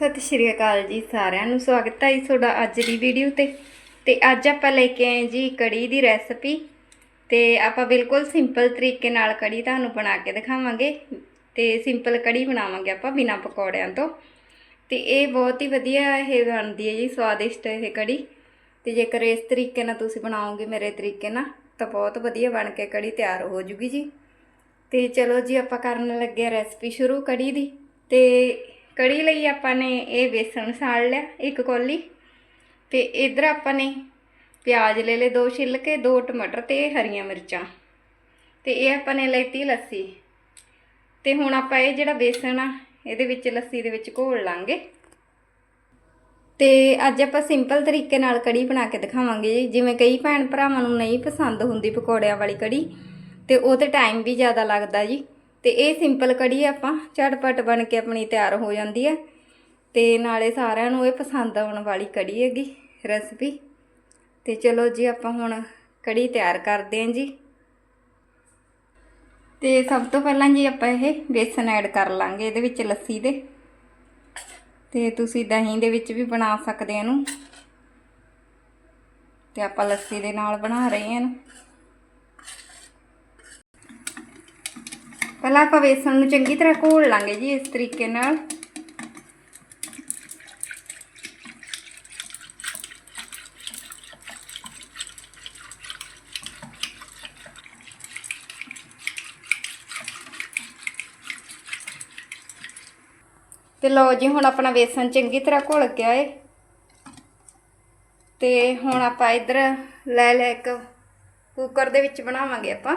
ਸਤਿ ਸ਼੍ਰੀ ਅਕਾਲ ਜੀ ਸਾਰਿਆਂ ਨੂੰ, ਸਵਾਗਤ ਹੈ ਜੀ ਤੁਹਾਡਾ ਅੱਜ ਦੀ ਵੀਡੀਓ ਤੇ। ਤੇ ਅੱਜ ਆਪਾਂ ਲੈ ਕੇ ਆਏ ਜੀ ਕੜੀ ਦੀ ਰੈਸਪੀ ਤੇ ਆਪਾਂ ਬਿਲਕੁਲ ਸਿੰਪਲ ਤਰੀਕੇ ਨਾਲ ਕੜੀ ਤੁਹਾਨੂੰ ਬਣਾ ਕੇ ਦਿਖਾਵਾਂਗੇ। ਤੇ ਸਿੰਪਲ ਕੜੀ ਬਣਾਵਾਂਗੇ ਆਪਾਂ ਬਿਨਾਂ ਪਕੌੜਿਆਂ ਤੋਂ। ਤੇ ਇਹ ਬਹੁਤ ਹੀ ਵਧੀਆ ਇਹ ਬਣਦੀ ਹੈ ਜੀ, ਸਵਾਦਿਸ਼ਟ ਇਹ ਕੜੀ। ਤੇ ਜੇਕਰ ਇਸ ਤਰੀਕੇ ਨਾਲ ਤੁਸੀਂ ਬਣਾਓਗੇ ਮੇਰੇ ਤਰੀਕੇ ਨਾਲ, ਤਾਂ ਬਹੁਤ ਵਧੀਆ ਬਣ ਕੇ ਕੜੀ ਤਿਆਰ ਹੋ ਜੂਗੀ ਜੀ। ਤੇ ਚਲੋ ਜੀ ਆਪਾਂ ਕਰਨ ਲੱਗੇ ਰੈਸਪੀ ਸ਼ੁਰੂ ਕੜੀ ਦੀ। ਤੇ ਕੜੀ ਲਈ ਆਪਾਂ ਨੇ ਇਹ ਬੇਸਣ ਸਾੜ ਲਿਆ, ਇੱਕ ਕੌਲੀ। ਤੇ ਇਧਰ ਆਪਾਂ ਨੇ ਪਿਆਜ਼ ਲੈ ਲਏ ਦੋ ਛਿੱਲਕੇ, ਦੋ ਟਮਾਟਰ ਤੇ ਹਰੀਆਂ ਮਿਰਚਾਂ। ਤੇ ਇਹ ਆਪਾਂ ਨੇ ਲੈਤੀ ਲੱਸੀ। ਤੇ ਹੁਣ ਆਪਾਂ ਇਹ ਜਿਹੜਾ ਬੇਸਣ ਆ, ਇਹਦੇ ਵਿੱਚ ਲੱਸੀ ਦੇ ਵਿੱਚ ਘੋਲ ਲਾਂਗੇ। ਤੇ ਅੱਜ ਆਪਾਂ ਸਿੰਪਲ ਤਰੀਕੇ ਨਾਲ ਕੜੀ ਬਣਾ ਕੇ ਦਿਖਾਵਾਂਗੇ ਜੀ। ਜਿਵੇਂ ਕਈ ਭੈਣ ਭਰਾਵਾਂ ਨੂੰ ਨਹੀਂ ਪਸੰਦ ਹੁੰਦੀ ਪਕੌੜਿਆਂ ਵਾਲੀ ਕੜੀ, ਤੇ ਉਹ ਤੇ ਟਾਈਮ ਵੀ ਜ਼ਿਆਦਾ ਲੱਗਦਾ ਜੀ। ਤੇ ਇਹ ਸਿੰਪਲ ਕੜੀ ਆਪਾਂ, ਝਟਪਟ ਬਣ ਕੇ ਆਪਣੀ ਤਿਆਰ ਹੋ ਜਾਂਦੀ ਹੈ ਤੇ ਨਾਲੇ ਸਾਰਿਆਂ ਨੂੰ ਇਹ ਪਸੰਦ ਆਉਣ ਵਾਲੀ ਕੜੀ ਹੈਗੀ ਰੈਸਪੀ ਤੇ ਚਲੋ ਜੀ, ਆਪਾਂ ਹੁਣ ਕੜੀ ਤਿਆਰ ਕਰਦੇ ਹਾਂ ਜੀ। ਤੇ ਸਭ ਤੋਂ ਪਹਿਲਾਂ ਜੀ ਆਪਾਂ ਇਹ ਬੇਸਨ ਐਡ ਕਰ ਲਾਂਗੇ ਇਹਦੇ ਵਿੱਚ ਲੱਸੀ ਦੇ। ਤੇ ਤੁਸੀਂ ਦਹੀਂ ਦੇ ਵਿੱਚ ਵੀ ਬਣਾ ਸਕਦੇ ਇਹਨੂੰ। ਤੇ ਆਪਾਂ ਲੱਸੀ ਦੇ ਨਾਲ ਬਣਾ ਰਹੇ ਹਾਂ ਇਹਨੂੰ। ਪਹਿਲਾਂ ਆਪਾਂ ਵੇਸਣ ਨੂੰ ਚੰਗੀ ਤਰ੍ਹਾਂ ਘੋਲ ਲਾਂਗੇ ਜੀ ਇਸ ਤਰੀਕੇ ਨਾਲ। ਤੇ ਲਓ ਜੀ, ਹੁਣ ਆਪਣਾ ਵੇਸਣ ਚੰਗੀ ਤਰ੍ਹਾਂ ਘੁਲ ਗਿਆ ਏ ਤੇ ਹੁਣ ਆਪਾਂ ਇੱਧਰ ਲੈ ਲੈ ਇੱਕ ਕੁੱਕਰ ਦੇ ਵਿੱਚ ਬਣਾਵਾਂਗੇ ਆਪਾਂ।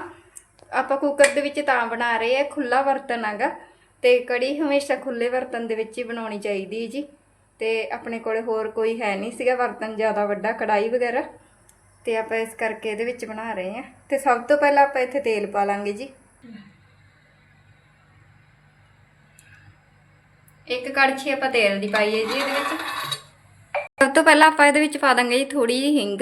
ਆਪਾਂ ਕੁੱਕਰ ਦੇ ਵਿੱਚ ਤਾਂ ਬਣਾ ਰਹੇ ਆ ਖੁੱਲਾ ਬਰਤਨ ਹੈਗਾ। ਤੇ ਕੜੀ ਹਮੇਸ਼ਾ ਖੁੱਲੇ ਬਰਤਨ ਦੇ ਵਿੱਚ ਹੀ ਬਣਾਉਣੀ ਚਾਹੀਦੀ ਹੈ ਜੀ। ਤੇ ਆਪਣੇ ਕੋਲੇ ਹੋਰ ਕੋਈ ਹੈ ਨਹੀਂ ਸੀਗਾ, ਬਰਤਨ ਜ਼ਿਆਦਾ ਵੱਡਾ ਕੜਾਈ ਵਗੈਰਾ। ਤੇ ਆਪਾਂ ਇਸ ਕਰਕੇ ਇਹਦੇ ਵਿੱਚ ਬਣਾ ਰਹੇ ਆ ਤੇ ਸਭ ਤੋਂ ਪਹਿਲਾਂ ਆਪਾਂ ਇੱਥੇ ਤੇਲ ਪਾ ਲਾਂਗੇ ਜੀ। ਇੱਕ ਕੜਛੀ ਆਪਾਂ ਤੇਲ ਦੀ ਪਾਈਏ ਜੀ ਇਹਦੇ ਵਿੱਚ। ਸਭ ਤੋਂ ਪਹਿਲਾਂ ਆਪਾਂ ਇਹਦੇ ਵਿੱਚ ਪਾ ਦਾਂਗੇ ਜੀ ਥੋੜੀ ਜਿਹੀ ਹਿੰਗ।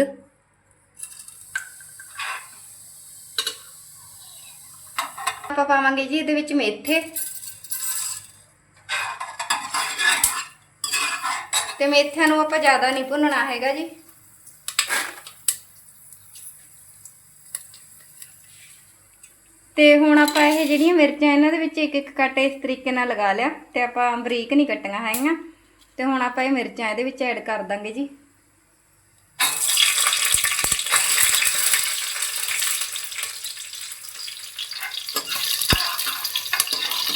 ਆਪਾਂ ਪਾਵਾਂਗੇ ਜੀ ਇਹਦੇ ਵਿੱਚ ਮੇਥੇ। ਤੇ ਮੇਥਿਆਂ ਨੂੰ ਆਪਾਂ ਜ਼ਿਆਦਾ ਨਹੀਂ ਭੁੰਨਣਾ ਹੈਗਾ ਜੀ। ਤੇ ਹੁਣ ਆਪਾਂ ਇਹ ਜਿਹੜੀਆਂ ਮਿਰਚਾਂ ਇਹਨਾਂ ਦੇ ਵਿੱਚ ਇੱਕ ਇੱਕ ਕੱਟ ਇਸ ਤਰੀਕੇ ਨਾਲ ਲਗਾ ਲਿਆ, ਤੇ ਆਪਾਂ ਬਰੀਕ ਨਹੀਂ ਕੱਟੀਆਂ ਹੈਗੀਆਂ। ਤੇ ਹੁਣ ਆਪਾਂ ਇਹ ਮਿਰਚਾਂ ਇਹਦੇ ਵਿੱਚ ਐਡ ਕਰ ਦਾਂਗੇ ਜੀ।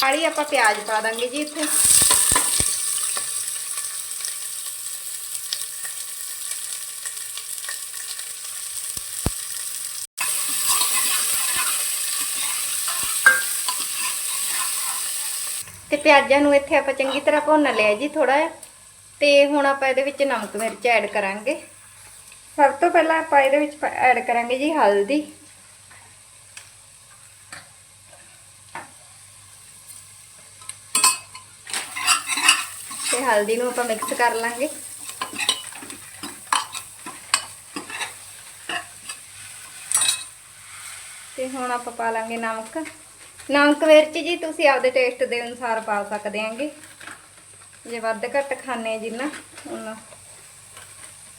ਆੜੀ ਆਪਾਂ ਪਿਆਜ਼ ਪਾ ਦਾਂਗੇ ਜੀ ਇੱਥੇ। ਤੇ ਪਿਆਜ਼ਾਂ ਨੂੰ ਇੱਥੇ ਆਪਾਂ ਚੰਗੀ ਤਰ੍ਹਾਂ ਭੁੰਨ ਲਿਆ ਜੀ ਥੋੜਾ ਜਿਹਾ। ਤੇ ਹੁਣ ਆਪਾਂ ਇਹਦੇ ਵਿੱਚ ਨਮਕ ਮਿਰਚ ਐਡ ਕਰਾਂਗੇ। ਸਭ ਤੋਂ ਪਹਿਲਾਂ ਆਪਾਂ ਇਹਦੇ ਵਿੱਚ ਐਡ ਕਰਾਂਗੇ ਜੀ ਹਲਦੀ। ਤੇ ਹਲਦੀ ਨੂੰ ਆਪਾਂ ਮਿਕਸ ਕਰ ਲਾਂਗੇ। ਤੇ ਹੁਣ ਆਪਾਂ ਪਾ ਲਾਂਗੇ ਨਮਕ। ਨਮਕ ਮਿਰਚ ਜੀ, ਤੁਸੀਂ ਆਪਦੇ ਟੇਸਟ ਦੇ ਅਨੁਸਾਰ ਪਾ ਸਕਦੇ ਆਂਗੇ ਜੇ ਵੱਧ ਘੱਟ ਖਾਣੇ ਜਿੰਨਾ ਉਹਨਾਂ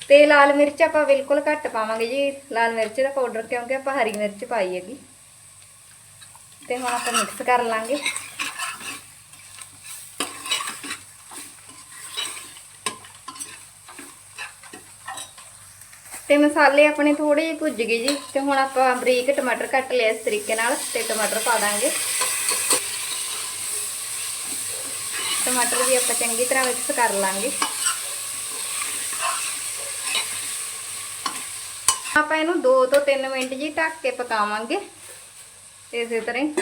ਤੇ ਲਾਲ ਮਿਰਚ ਆਪਾਂ ਬਿਲਕੁਲ ਘੱਟ ਪਾਵਾਂਗੇ ਜੀ। ਲਾਲ ਮਿਰਚ ਦਾ ਪਾਊਡਰ ਕਿਉਂਕਿ ਆਪਾਂ ਹਰੀ ਮਿਰਚ ਪਾਈ ਹੈਗੀ। ਤੇ ਹੁਣ ਆਪਾਂ ਮਿਕਸ ਕਰ ਲਾਂਗੇ। ਤੇ ਮਸਾਲੇ ਆਪਣੇ ਥੋੜੇ ਜਿਹੇ ਭੁੱਜ ਗਏ ਜੀ ਤੇ ਹੁਣ ਆਪਾਂ ਬਰੀਕ ਟਮਾਟਰ ਕੱਟ ਲਿਆ ਇਸ ਤਰੀਕੇ ਨਾਲ ਤੇ ਟਮਾਟਰ ਪਾ ਦਾਂਗੇ। ਟਮਾਟਰ ਵੀ ਆਪਾਂ ਚੰਗੀ ਤਰ੍ਹਾਂ ਮਿਕਸ ਕਰ ਲਾਂਗੇ। ਆਪਾਂ ਇਹਨੂੰ 2 ਤੋਂ 3 ਮਿੰਟ ਜੀ ਢੱਕ ਕੇ ਪਕਾਵਾਂਗੇ। ਇਸੇ ਤਰ੍ਹਾਂ ਹੀ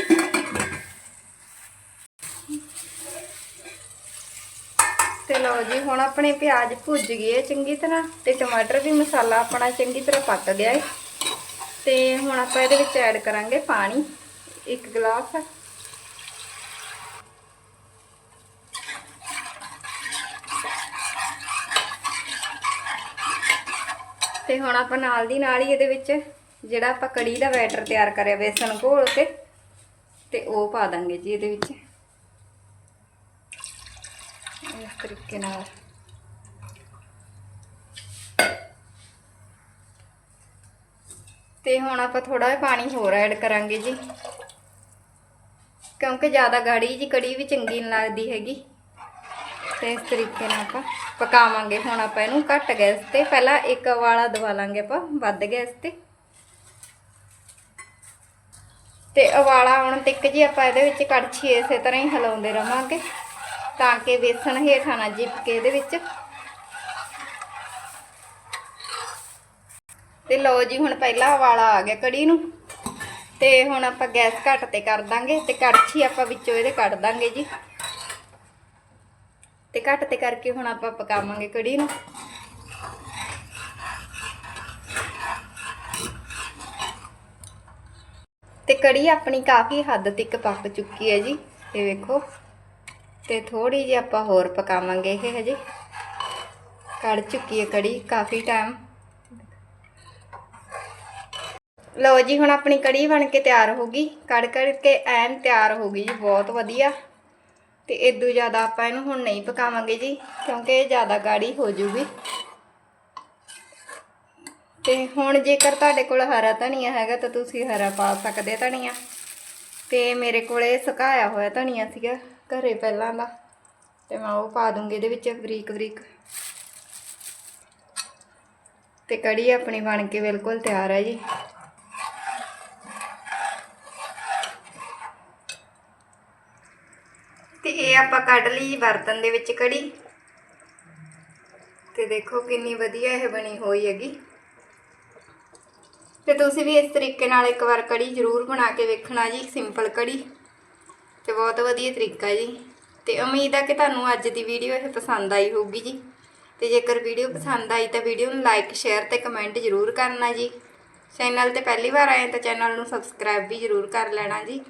ਤੇ ਲਓ ਜੀ, ਹੁਣ ਆਪਣੇ ਪਿਆਜ਼ ਭੁੱਜ ਗਏ ਚੰਗੀ ਤਰ੍ਹਾਂ ਤੇ ਟਮਾਟਰ ਵੀ ਮਸਾਲਾ ਆਪਣਾ ਚੰਗੀ ਤਰ੍ਹਾਂ ਪੱਕ ਗਿਆ ਹੈ ਤੇ ਹੁਣ ਆਪਾਂ ਇਹਦੇ ਵਿੱਚ ਐਡ ਕਰਾਂਗੇ ਪਾਣੀ, ਇੱਕ ਗਲਾਸ। ਤੇ ਹੁਣ ਆਪਾਂ ਨਾਲ ਦੀ ਨਾਲ ਹੀ ਇਹਦੇ ਵਿੱਚ ਜਿਹੜਾ ਆਪਾਂ ਕੜੀ ਦਾ ਬੈਟਰ ਤਿਆਰ ਕਰਿਆ ਬੇਸਣ ਘੋਲ ਕੇ, ਤੇ ਉਹ ਪਾ ਦਾਂਗੇ ਜੀ ਇਹਦੇ ਵਿੱਚ ਇਸ ਤਰੀਕੇ ਨਾਲ। ਤੇ ਹੁਣ ਆਪਾਂ ਥੋੜਾ ਜਿਹਾ ਪਾਣੀ ਹੋਰ ਐਡ ਕਰਾਂਗੇ ਜੀ। ਕਿਉਂਕਿ ਜ਼ਿਆਦਾ ਗਾੜੀ ਜੀ ਕੜੀ ਵੀ ਚੰਗੀ ਨਹੀਂ ਲੱਗਦੀ ਹੈਗੀ। ਤੇ ਇਸ ਤਰੀਕੇ ਨਾਲ ਆਪਾਂ ਪਕਾਵਾਂਗੇ। ਹੁਣ ਆਪਾਂ ਇਹਨੂੰ ਘੱਟ ਗੈਸ ਤੇ ਪਹਿਲਾਂ ਇੱਕ ਵਾਲਾ ਦਵਾ ਲਾਂਗੇ ਆਪਾਂ, ਵੱਧ ਗੈਸ ਤੇ। ਤੇ ਉਵਾਲਾ ਆਉਣ ਤੱਕ ਜੀ ਆਪਾਂ ਇਹਦੇ ਵਿੱਚ ਕੜਛੀ ਇਸੇ ਤਰ੍ਹਾਂ ਹੀ ਹਿਲਾਉਂਦੇ ਰਵਾਂਗੇ। ਤਾਂ ਕਿ ਵੇਸਣ ਹੇਠਾਂ ਨਾ ਚਿਪਕੇ ਇਹਦੇ ਵਿੱਚ। ਤੇ ਲਓ ਜੀ, ਹੁਣ ਪਹਿਲਾ ਵਾਲਾ ਆ ਗਿਆ ਕੜੀ ਨੂੰ। ਤੇ ਹੁਣ ਆਪਾਂ ਗੈਸ ਘੱਟ ਤੇ ਕਰ ਦਾਂਗੇ ਤੇ ਕੜਛੀ ਆਪਾਂ ਵਿੱਚੋਂ ਇਹਦੇ ਕੱਢ ਦਾਂਗੇ ਜੀ। ਤੇ ਘੱਟ ਤੇ ਕਰਕੇ ਹੁਣ ਆਪਾਂ ਪਕਾਵਾਂਗੇ ਕੜੀ ਨੂੰ। ਤੇ ਕੜੀ ਆਪਣੀ ਕਾਫੀ ਹੱਦ ਤੱਕ ਪੱਕ ਚੁੱਕੀ ਹੈ ਜੀ, ਇਹ ਵੇਖੋ। ਤੇ ਥੋੜੀ ਜਿਹੀ ਆਪਾਂ ਹੋਰ ਪਕਾਵਾਂਗੇ ਇਹ ਹਜੇ। ਕੜ ਚੁੱਕੀ ਹੈ ਕੜੀ, ਕਾਫੀ ਟਾਈਮ ਲਓ ਜੀ, ਹੁਣ ਆਪਣੀ ਕੜੀ ਬਣ ਕੇ ਤਿਆਰ ਹੋ ਗਈ। ਕੜ ਕੜ ਕੇ ਐਨ ਤਿਆਰ ਹੋ ਗਈ ਜੀ, ਬਹੁਤ ਵਧੀਆ। ਤੇ ਇਦੋਂ ਜ਼ਿਆਦਾ ਆਪਾਂ ਇਹਨੂੰ ਹੁਣ ਨਹੀਂ ਪਕਾਵਾਂਗੇ ਜੀ, ਕਿਉਂਕਿ ਇਹ ਜ਼ਿਆਦਾ ਗਾੜੀ ਹੋ ਜੂਗੀ। ਤੇ ਹੁਣ ਜੇਕਰ ਤੁਹਾਡੇ ਕੋਲ ਹਰਾ ਧਨੀਆ ਹੈਗਾ, ਤਾਂ ਤੁਸੀਂ ਹਰਾ ਪਾ ਸਕਦੇ ਧਨੀਆ। ਤੇ ਮੇਰੇ ਕੋਲੇ ਸੁਕਾਇਆ ਹੋਇਆ ਧਨੀਆ ਸੀਗਾ। ਘਰੇ ਪਹਿਲਾਂ ਦਾ, ਤੇ ਮੈਂ ਉਹ ਪਾ ਦੂੰਗੀ ਇਹਦੇ ਵਿੱਚ ਬਰੀਕ ਬਰੀਕ। ਤੇ ਕੜੀ ਆਪਣੀ ਬਣ ਕੇ ਬਿਲਕੁਲ ਤਿਆਰ ਹੈ ਜੀ। ਤੇ ਇਹ ਆਪਾਂ ਕੱਢ ਲਈ ਬਰਤਨ ਦੇ ਵਿੱਚ ਕੜੀ। ਤੇ ਦੇਖੋ ਕਿੰਨੀ ਵਧੀਆ ਇਹ ਬਣੀ ਹੋਈ ਹੈਗੀ। ਤੇ ਤੁਸੀਂ ਵੀ ਇਸ ਤਰੀਕੇ ਨਾਲ ਇੱਕ ਵਾਰ ਕੜੀ ਜ਼ਰੂਰ ਬਣਾ ਕੇ ਵੇਖਣਾ ਜੀ, ਸਿੰਪਲ ਕੜੀ। ਤੇ ਬਹੁਤ ਵਧੀਆ ਤਰੀਕਾ ਜੀ। ਤੇ ਉਮੀਦ ਆ ਕਿ ਤੁਹਾਨੂੰ ਅੱਜ ਦੀ ਵੀਡੀਓ ਇਹ ਪਸੰਦ ਆਈ ਹੋਊਗੀ ਜੀ। ਤੇ ਜੇਕਰ ਵੀਡੀਓ ਪਸੰਦ ਆਈ ਤਾਂ ਵੀਡੀਓ ਨੂੰ ਲਾਈਕ, ਸ਼ੇਅਰ ਤੇ ਕਮੈਂਟ ਜ਼ਰੂਰ ਕਰਨਾ ਜੀ। ਚੈਨਲ ਤੇ ਪਹਿਲੀ ਵਾਰ ਆਏ ਤਾਂ ਚੈਨਲ ਨੂੰ ਸਬਸਕ੍ਰਾਈਬ ਵੀ ਜ਼ਰੂਰ ਕਰ ਲੈਣਾ ਜੀ।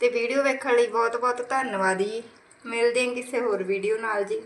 ਤੇ ਵੀਡੀਓ ਵੇਖਣ ਲਈ ਬਹੁਤ ਬਹੁਤ ਧੰਨਵਾਦ ਜੀ। ਮਿਲਦੇ ਹਾਂ ਕਿਸੇ ਹੋਰ ਵੀਡੀਓ ਨਾਲ ਜੀ।